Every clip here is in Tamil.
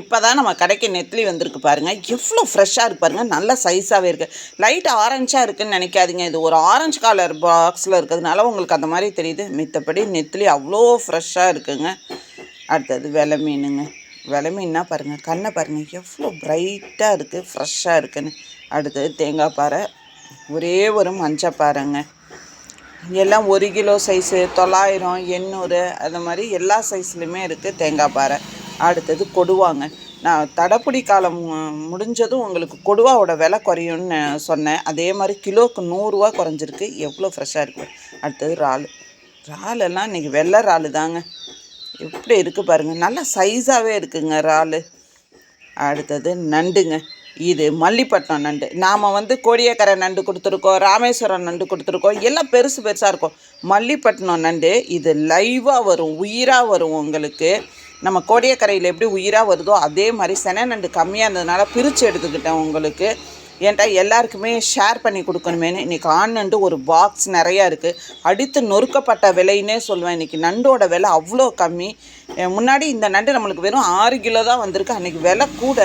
இப்போ தான் நம்ம கடைக்கு நெத்திலி வந்திருக்கு பாருங்கள் எவ்வளோ ஃப்ரெஷ்ஷாக இருக்கு பாருங்கள் நல்ல சைஸாகவே இருக்குது லைட் ஆரஞ்சாக இருக்குதுன்னு நினைக்காதீங்க. இது ஒரு ஆரஞ்சு கலர் பாக்ஸில் இருக்கிறதுனால உங்களுக்கு அந்த மாதிரி தெரியுது. மித்தபடி நெத்திலி அவ்வளோ ஃப்ரெஷ்ஷாக இருக்குங்க. அடுத்தது வெலை மீனுங்க. வெலை மீன்னா பாருங்கள் கண்ணை பாருங்கள் எவ்வளோ பிரைட்டாக இருக்குது ஃப்ரெஷ்ஷாக இருக்குதுன்னு அடுத்தது தேங்காய் பாறை. ஒரே ஒரு மஞ்சள் பாருங்க எல்லாம் ஒரு கிலோ சைஸு தொள்ளாயிரம் எண்ணூறு அந்த மாதிரி எல்லா சைஸ்லையுமே இருக்குது தேங்காய் பாறை. அடுத்தது கொடுவாங்க. நான் தடப்புடி காலம் மு- முடிஞ்சதும் உங்களுக்கு கொடுவாவோட விலை குறையும்னு சொன்னேன். அதே மாதிரி கிலோவுக்கு நூறுரூவா குறைஞ்சிருக்கு. எவ்வளோ ஃப்ரெஷ்ஷாக இருக்குது அடுத்தது இறால். இறாலெல்லாம் இன்றைக்கி வெள்ளை இறால் தாங்க. எப்படி இருக்குது பாருங்கள் நல்லா சைஸாகவே இருக்குங்க இறால். அடுத்தது நண்டுங்க. இது மல்லிப்பட்டினம் நண்டு. நாம் வந்து கோடியக்கரை நண்டு கொடுத்துருக்கோம் ராமேஸ்வரம் நண்டு கொடுத்துருக்கோம். எல்லாம் பெருசு பெருசாக இருக்கும். மல்லிப்பட்டினம் நண்டு இது லைவாக வரும் உயிராக வரும் உங்களுக்கு. நம்ம கோடியக்கரையில் எப்படி உயிராக வருதோ அதே மாதிரி சென நண்டு கம்மியாக இருந்ததுனால பிரித்து எடுத்துக்கிட்டேன் உங்களுக்கு. ஏன்டா எல்லாருக்குமே ஷேர் பண்ணி கொடுக்கணுமேனு இன்றைக்கி ஆண் நண்டு ஒரு பாக்ஸ் நிறையா இருக்குது அடித்து நொறுக்கப்பட்ட விலைன்னே சொல்லுவேன். இன்றைக்கி நண்டோட விலை அவ்வளோ கம்மி. முன்னாடி இந்த நண்டு நம்மளுக்கு வெறும் ஆறு கிலோ தான் வந்திருக்கு. அன்றைக்கி விலை கூட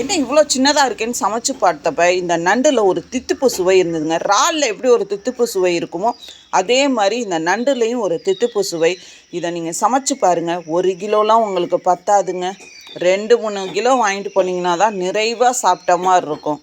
என்ன இவ்வளோ சின்னதாக இருக்கேன்னு சமைச்சு பார்த்தப்ப இந்த நண்டில் ஒரு தித்துப்பு சுவை இருந்ததுங்க. இறாலில் எப்படி ஒரு தித்துப்பு சுவை இருக்குமோ அதே மாதிரி இந்த நண்டுலேயும் ஒரு தித்துப்பு சுவை. இதை நீங்கள் சமைச்சு பாருங்கள் ஒரு கிலோலாம் உங்களுக்கு பத்தாதுங்க. ரெண்டு மூணு கிலோ வாங்கிட்டு போனீங்கன்னா தான் நிறைவாக சாப்பிட்ட மாதிரி இருக்கும்.